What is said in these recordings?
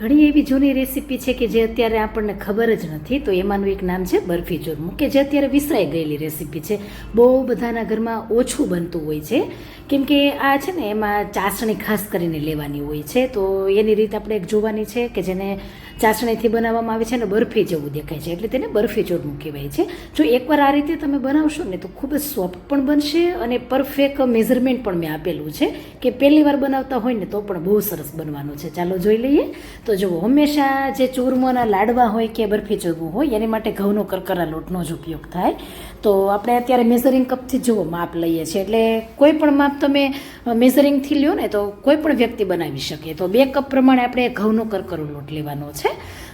ઘણી એવી જૂની રેસીપી છે કે જે અત્યારે આપણને ખબર જ નથી. તો એમાંનું એક નામ છે બરફી ચૂરમું કે જે અત્યારે વિસરાઈ ગયેલી રેસીપી છે. બહુ બધાના ઘરમાં ઓછું બનતું હોય છે. કેમ કે આ છે ને, એમાં ચાસણી ખાસ કરીને લેવાની હોય છે. તો એની રીત આપણે એક જોવાની છે કે જેને ચાસણીથી બનાવવામાં આવે છે અને બરફી જેવું દેખાય છે. એટલે તેને બરફી ચૂરમું કહેવાય છે. જો એકવાર આ રીતે તમે બનાવશો ને તો ખૂબ જ સોફ્ટ પણ બનશે અને પરફેક્ટ મેઝરમેન્ટ પણ મેં આપેલું છે કે પહેલી વાર બનાવતા હોય ને તો પણ બહુ સરસ બનવાનું છે. ચાલો જોઈ લઈએ. તો જુઓ, હંમેશા જે ચૂરમોના લાડવા હોય કે બરફી ચૂરમું હોય, એની માટે ઘઉંનો કરકરા લોટનો જ ઉપયોગ થાય. તો આપણે અત્યારે મેઝરિંગ કપથી જુઓ, માપ લઈએ છીએ. એટલે કોઈ પણ માપ તમે મેઝરિંગથી લ્યો ને તો કોઈ પણ વ્યક્તિ બનાવી શકે. તો બે કપ પ્રમાણે આપણે ઘઉંનો કરકરો લોટ લેવાનો છે.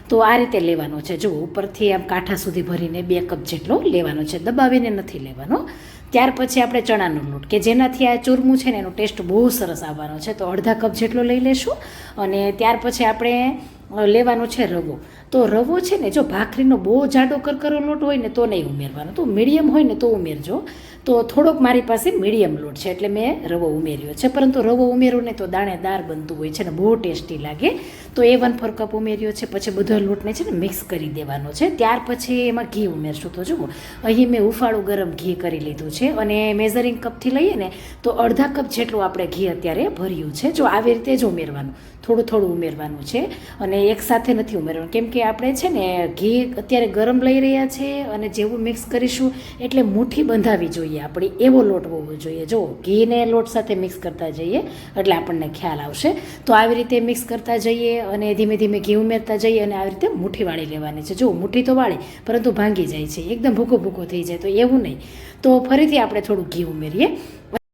તો આ રીતે લેવાનો છે. જુઓ, ઉપરથી આમ કાંઠા સુધી ભરીને બે કપ જેટલો લેવાનો છે. દબાવીને નથી લેવાનો. ત્યાર પછી આપણે ચણાનો લોટ, કે જેનાથી આ ચૂરમું છે ને એનો ટેસ્ટ બહુ સરસ આવવાનો છે. તો અડધા કપ જેટલો લઈ લેશું અને ત્યાર પછી આપણે લેવાનો છે રવો. તો રવો છે ને, જો ભાખરીનો બહુ જાડો કરકરો લોટ હોય ને, તો નહીં ઉમેરવાનો. તો મીડિયમ હોય ને, તો ઉમેરજો. તો થોડોક મારી પાસે મીડિયમ લોટ છે, એટલે મેં રવો ઉમેર્યો છે. પરંતુ રવો ઉમેરો ને, તો દાણેદાર બનતું હોય છે ને, બહુ ટેસ્ટી લાગે. તો એ વન ફોર કપ ઉમેર્યો છે, પછી બધો લોટને છે ને મિક્સ કરી દેવાનો છે. ત્યાર પછી એમાં ઘી ઉમેરશું તો જુઓ. અહીં મેં ઉફાળું ગરમ ઘી કરી લીધું છે અને મેઝરિંગ કપથી લઈએ ને, તો અડધા કપ જેટલું આપણે ઘી અત્યારે ભર્યું છે. જો આવી રીતે જ ઉમેરવાનું, થોડું થોડું ઉમેરવાનું છે. અને એકસાથે નથી ઉમેરવાનું. કેમ કે આપણે છે ને ઘી અત્યારે ગરમ લઈ રહ્યા છે અને જેવું મિક્સ કરીશું એટલે મુઠ્ઠી બંધાવી જોઈએ આપણી. એવો લોટ હોવો જોઈએ. જો ઘીને લોટ સાથે મિક્સ કરતા જઈએ એટલે આપણને ખ્યાલ આવશે. તો આવી રીતે મિક્સ કરતા જઈએ અને ધીમે ધીમે ઘી ઉમેરતા જઈએ અને આવી રીતે મુઠ્ઠી વાળી લેવાની છે. જો મુઠ્ઠી તો વાળી, પરંતુ ભાંગી જાય છે. એકદમ ભૂકો ભૂકો થઈ જાય તો એવું નહીં. તો ફરીથી આપણે થોડું ઘી ઉમેરીએ.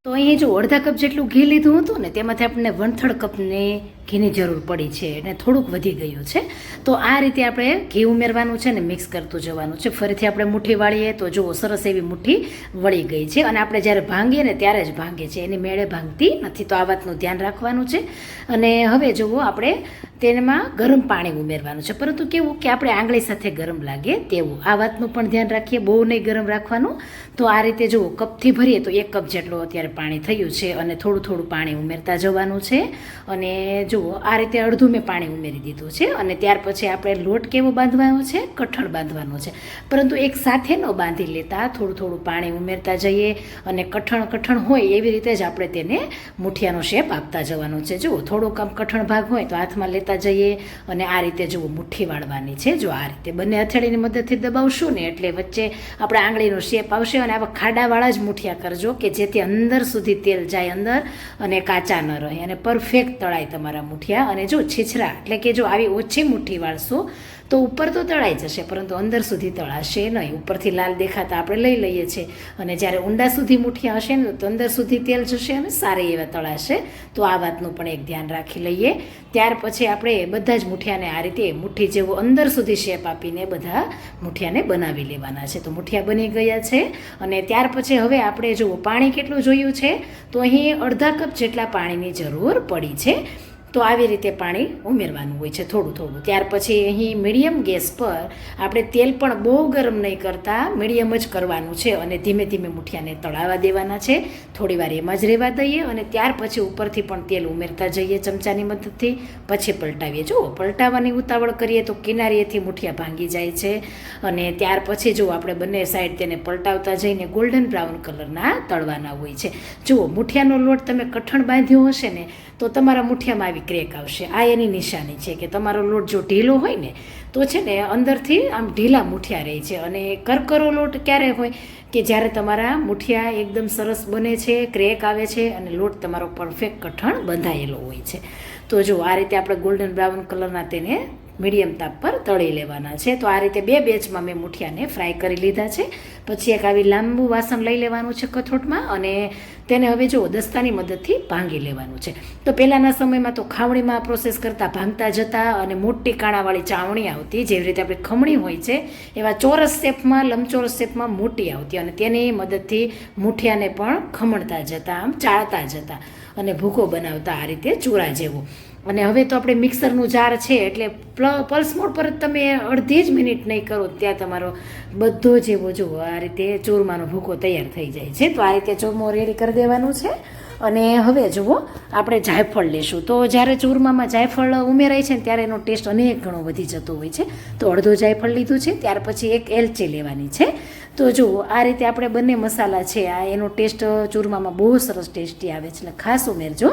તો અહીં જો અડધા કપ જેટલું ઘી લીધું હતું ને, તેમાંથી આપણને વણથળ કપની ઘીની જરૂર પડી છે અને થોડુંક વધી ગયું છે. તો આ રીતે આપણે ઘી ઉમેરવાનું છે ને મિક્સ કરતું જવાનું છે. ફરીથી આપણે મુઠ્ઠી વાળીએ તો જુઓ, સરસ એવી મુઠ્ઠી વળી ગઈ છે અને આપણે જ્યારે ભાંગીએ ને ત્યારે જ ભાંગે છે. એની મેળે ભાંગતી નથી. તો આ વાતનું ધ્યાન રાખવાનું છે. અને હવે જુઓ, આપણે તેમાં ગરમ પાણી ઉમેરવાનું છે. પરંતુ કેવું કે આપણે આંગળી સાથે ગરમ લાગે તેવું. આ વાતનું પણ ધ્યાન રાખીએ. બહુ નહીં ગરમ રાખવાનું. તો આ રીતે જુઓ, કપથી ભરીએ તો એક કપ જેટલું અત્યારે પાણી થયું છે અને થોડું થોડું પાણી ઉમેરતા જવાનું છે. અને જુઓ આ રીતે અડધું મેં પાણી ઉમેરી દીધું છે અને ત્યાર પછી આપણે લોટ કેવો બાંધવાનો છે? કઠણ બાંધવાનો છે. પરંતુ એક સાથે ન બાંધી લેતા થોડું થોડું પાણી ઉમેરતા જઈએ અને કઠણ કઠણ હોય એવી રીતે જ આપણે તેને મુઠિયાનો શેપ આપતા જવાનો છે. જુઓ, થોડોક આમ કઠણ ભાગ હોય તો હાથમાં લેતા જઈએ અને આ રીતે જુઓ, મુઠ્ઠી વાળવાની છે. જો આ રીતે બંને હથેળીની મદદથી દબાવશું ને એટલે વચ્ચે આપણે આંગળીનો શેપ આવશે અને આવા ખાડાવાળા જ મુઠિયા કરજો કે જેથી અંદર સુધી તેલ જાય અંદર અને કાચા ન રહે અને પરફેક્ટ તળાય તમારા મુઠિયા અને જો છીછરા એટલે કે જો આવી ઓછી મુઠ્ઠી વાળશો તો ઉપર તો તળાઈ જશે, પરંતુ અંદર સુધી તળાશે નહીં. ઉપરથી લાલ દેખાતા આપણે લઈ લઈએ છીએ. અને જ્યારે ઊંડા સુધી મુઠિયા હશે ને, તો અંદર સુધી તેલ જશે અને સારી એવા તળાશે. તો આ વાતનું પણ એક ધ્યાન રાખી લઈએ. ત્યાર પછી આપણે બધા જ મુઠિયાને આ રીતે મુઠ્ઠી જેવો અંદર સુધી શેપ આપીને બધા મુઠિયાને બનાવી લેવાના છે. તો મુઠિયા બની ગયા છે. અને ત્યાર પછી હવે આપણે જુઓ, પાણી કેટલું જોયું છે? તો અહીં અડધા કપ જેટલા પાણીની જરૂર પડી છે. તો આવી રીતે પાણી ઉમેરવાનું હોય છે થોડું થોડું. ત્યાર પછી અહીં મીડિયમ ગેસ પર આપણે તેલ પણ બહુ ગરમ નહીં કરતા, મીડિયમ જ કરવાનું છે અને ધીમે ધીમે મુઠિયાને તળાવવા દેવાના છે. થોડી વાર એમાં જ રહેવા દઈએ અને ત્યાર પછી ઉપરથી પણ તેલ ઉમેરતા જઈએ ચમચાની મદદથી. પછી પલટાવીએ. જુઓ પલટાવવાની ઉતાવળ કરીએ તો કિનારીએથી મુઠિયા ભાંગી જાય છે અને ત્યાર પછી જો આપણે બંને સાઈડ તેને પલટાવતા જઈને ગોલ્ડન બ્રાઉન કલરના તળવાના હોય છે. જુઓ, મુઠિયાનો લોટ તમે કઠણ બાંધ્યો હશે ને તો તમારા મુઠિયામાં આવી ક્રેક આવશે. આ એની નિશાની છે કે તમારો લોટ જો ઢીલો હોય ને, તો છે ને અંદરથી આમ ઢીલા મુઠિયા રહે છે અને કરકરો લોટ ક્યારે હોય કે જ્યારે તમારા મુઠિયા એકદમ સરસ બને છે, ક્રેક આવે છે અને લોટ તમારો પરફેક્ટ કઠણ બંધાયેલો હોય છે. તો જો આ રીતે આપણે ગોલ્ડન બ્રાઉન કલરના તેને મીડિયમ તાપ પર તળી લેવાના છે. તો આ રીતે બે બેચમાં મેં મુઠિયાને ફ્રાય કરી લીધા છે. પછી એક આવી લાંબુ વાસણ લઈ લેવાનું છે કથોટમાં અને તેને હવે જો દસ્તાની મદદથી ભાંગી લેવાનું છે. તો પહેલાંના સમયમાં તો ખાવણીમાં પ્રોસેસ કરતાં ભાંગતા જતા અને મોટી કાણાવાળી ચાવણી આવતી, જેવી રીતે આપણે ખમણી હોય છે, એવા ચોરસ શેપમાં, લંબચોરસ શેપમાં મોટી આવતી અને તેની મદદથી મુઠિયાને પણ ખમણતા જતા, આમ ચાળતા જતા અને ભૂકો બનાવતા આ રીતે ચૂરા જેવું. અને હવે તો આપણે મિક્સરનું જાર છે એટલે પ્લ- પલ્સ મોડ પર જ તમે અડધી જ મિનિટ નહીં કરો, ત્યાં તમારો બધો જેવો જુઓ, આ રીતે ચૂરમાનો ભૂકો તૈયાર થઈ જાય છે. તો આ રીતે ચૂરમો રેડી કરી દેવાનું છે. અને હવે જુઓ, આપણે જાયફળ લેશું. તો જ્યારે ચૂરમામાં જાયફળ ઉમેરાય છે ત્યારે એનો ટેસ્ટ અનેક ઘણો વધી જતો હોય છે. તો અડધો જાયફળ લીધું છે, ત્યાર પછી એક એલચી લેવાની છે. તો જુઓ, આ રીતે આપણે બંને મસાલા છે. આ એનો ટેસ્ટ ચૂરમામાં બહુ સરસ ટેસ્ટી આવે છે, એટલે ખાસ ઉમેરજો.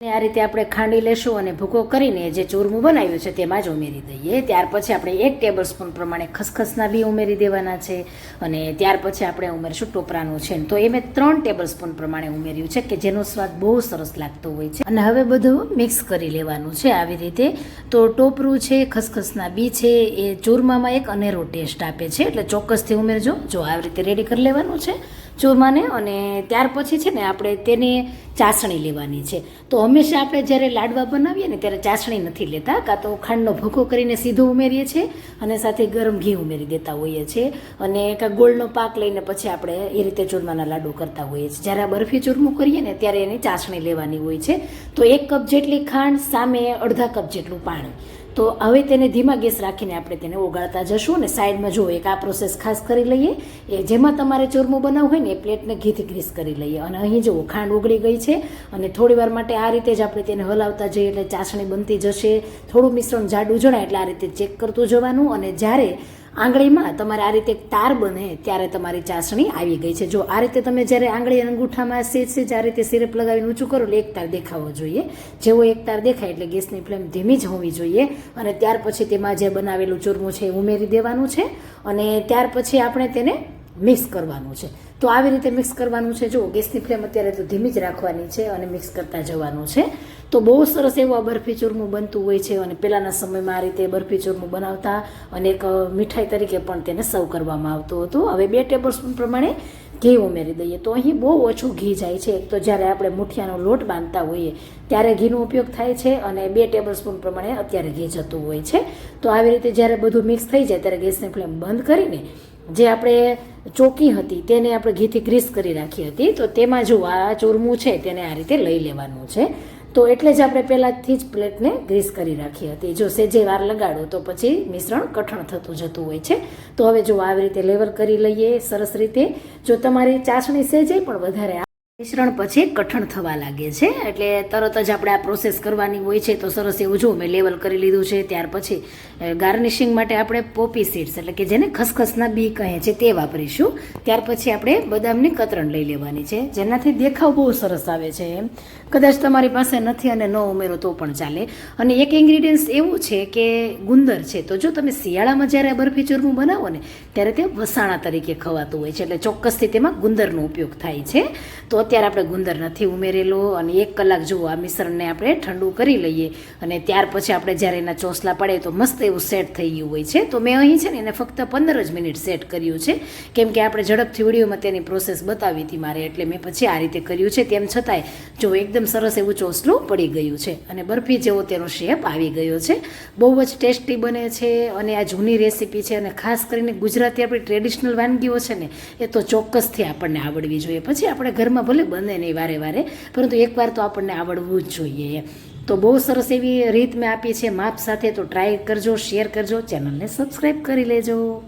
અને આ રીતે આપણે ખાંડી લેશું અને ભૂકો કરીને જે ચૂરમું બનાવ્યું છે તેમાં જ ઉમેરી દઈએ. ત્યાર પછી આપણે એક ટેબલ સ્પૂન પ્રમાણે ખસખસના બી ઉમેરી દેવાના છે અને ત્યાર પછી આપણે ઉમેરશું ટોપરાનું છે તો એ મેં ત્રણ ટેબલ સ્પૂન પ્રમાણે ઉમેર્યું છે કે જેનો સ્વાદ બહુ સરસ લાગતો હોય છે. અને હવે બધું મિક્સ કરી લેવાનું છે આવી રીતે. તો ટોપરું છે, ખસખસના બી છે, એ ચૂરમામાં એક અનેરો ટેસ્ટ આપે છે. એટલે ચોક્કસથી ઉમેરજો. જો આવી રીતે રેડી કરી લેવાનું છે ચૂરમાને અને ત્યાર પછી છે ને આપણે તેને ચાસણી લેવાની છે. તો હંમેશા આપણે જ્યારે લાડવા બનાવીએ ને ત્યારે ચાસણી નથી લેતા, કાં તો ખાંડનો ભૂકો કરીને સીધો ઉમેરીએ છીએ અને સાથે ગરમ ઘી ઉમેરી દેતા હોઈએ છીએ અને કાં ગોળનો પાક લઈને પછી આપણે એ રીતે ચૂરમાના લાડુ કરતા હોઈએ છીએ. જ્યારે આ બરફી ચૂરમું કરીએ ને ત્યારે એની ચાસણી લેવાની હોય છે. તો એક કપ જેટલી ખાંડ, સામે અડધા કપ જેટલું પાણી. તો હવે તેને ધીમા ગેસ રાખીને આપણે તેને ઓગાળતા જશું અને સાઈડમાં જુઓ, એક આ પ્રોસેસ ખાસ કરી લઈએ. એ જેમાં તમારે ચૂરમું બનાવવું હોય ને એ પ્લેટને ઘીથી ગ્રીસ કરી લઈએ. અને અહીં જુઓ, ખાંડ ઓગળી ગઈ છે અને થોડી વાર માટે આ રીતે જ આપણે તેને હલાવતા જઈએ એટલે ચાસણી બનતી જશે. થોડું મિશ્રણ જાડું જણાય એટલે આ રીતે ચેક કરતું જવાનું અને જ્યારે આંગળીમાં તમારે આ રીતે તાર બને ત્યારે તમારી ચાસણી આવી ગઈ છે. જો આ રીતે તમે જ્યારે આંગળી અને અંગૂઠામાં સેજ સેજ આ રીતે સિરપ લગાવીને ઊંચું કરો, એટલે એક તાર દેખાવો જોઈએ. જેવો એક તાર દેખાય એટલે ગેસની ફ્લેમ ધીમી જ હોવી જોઈએ અને ત્યાર પછી તેમાં જે બનાવેલું ચૂરમું છે એ ઉમેરી દેવાનું છે. અને ત્યાર પછી આપણે તેને મિક્સ કરવાનું છે. તો આવી રીતે મિક્સ કરવાનું છે. જો ગેસની ફ્લેમ અત્યારે તો ધીમી જ રાખવાની છે અને મિક્સ કરતા જવાનું છે. તો બહુ સરસ એવું આ બરફી ચૂરમું બનતું હોય છે અને પહેલાંના સમયમાં આ રીતે બરફી ચૂરમું બનાવતા અને એક મીઠાઈ તરીકે પણ તેને સર્વ કરવામાં આવતું હતું. હવે બે ટેબલ સ્પૂન પ્રમાણે ઘી ઉમેરી દઈએ. તો અહીં બહુ ઓછું ઘી જાય છે. એક તો જ્યારે આપણે મુઠિયાનો લોટ બાંધતા હોઈએ, ત્યારે ઘીનો ઉપયોગ થાય છે અને બે ટેબલ સ્પૂન પ્રમાણે અત્યારે ઘી જતું હોય છે. તો આવી રીતે જ્યારે બધું મિક્સ થઈ જાય, ત્યારે ગેસની ફ્લેમ બંધ કરીને જે આપણે ચોકી હતી, તેને આપણે ઘીથી ગ્રીસ કરી રાખી હતી. તો તેમાં જો આ ચૂરમું છે, તેને આ રીતે લઈ લેવાનું છે. તો એટલે જ આપણે પહેલાંથી જ પ્લેટને ગ્રીસ કરી રાખી હતી. જો સેજે વાર લગાડો, તો પછી મિશ્રણ કઠણ થતું જતું હોય છે. તો હવે જો આવી રીતે લેવલ કરી લઈએ, સરસ રીતે. જો તમારી ચાસણી સેજે પણ વધારે મિશ્રણ પછી કઠણ થવા લાગે છે. એટલે તરત જ આપણે આ પ્રોસેસ કરવાની હોય છે તો સરસ એવું જો મેં લેવલ કરી લીધું છે. ત્યાર પછી ગાર્નિશિંગ માટે આપણે પોપી સીડ્સ એટલે કે જેને ખસખસના બી કહે છે તે વાપરીશું. ત્યાર પછી આપણે બદામની કતરણ લઈ લેવાની છે. જેનાથી દેખાવ બહુ સરસ આવે છે એમ. કદાચ તમારી પાસે નથી અને ન ઉમેરો તો પણ ચાલે. અને એક ઇન્ગ્રીડિયન્ટ્સ એવું છે કે ગુંદર છે. તો જો તમે શિયાળામાં જ્યારે બરફી ચૂરમું બનાવો ને, ત્યારે તે વસાણા તરીકે ખવાતું હોય છે. એટલે ચોક્કસથી તેમાં ગુંદરનો ઉપયોગ થાય છે. તો અત્યારે આપણે ગુંદર નથી ઉમેરેલો અને એક કલાક જુઓ આ મિશ્રણને આપણે ઠંડુ કરી લઈએ. અને ત્યાર પછી આપણે જ્યારે એના ચોસલા પડે તો મસ્ત એવું સેટ થઈ ગયું હોય છે. તો મેં અહીં છે ને એને ફક્ત પંદર જ મિનિટ સેટ કર્યું છે. કેમ કે આપણે ઝડપથી વિડીયોમાં તેની પ્રોસેસ બતાવી હતી મારે, એટલે મેં પછી આ રીતે કર્યું છે. તેમ છતાંય જો એકદમ સરસ એવું ચોસલું પડી ગયું છે અને બરફી જેવો તેનો શેપ આવી ગયો છે. બહુ જ ટેસ્ટી બને છે અને આ જૂની રેસીપી છે અને ખાસ કરીને ગુજરાતી આપણી ટ્રેડિશનલ વાનગીઓ છે ને, એ તો ચોક્કસથી આપણને આવડવી જોઈએ. પછી આપણે ઘરમાં ભલે બને નહીં વારે વારે, પરંતુ એકવાર તો આપણને આવડવું જ જોઈએ. તો બહુ સરસ એવી રીત મેં આપી છે. માપ સાથે તો ટ્રાય કરજો શેર કરજો. ચેનલને સબસ્ક્રાઈબ કરી લેજો.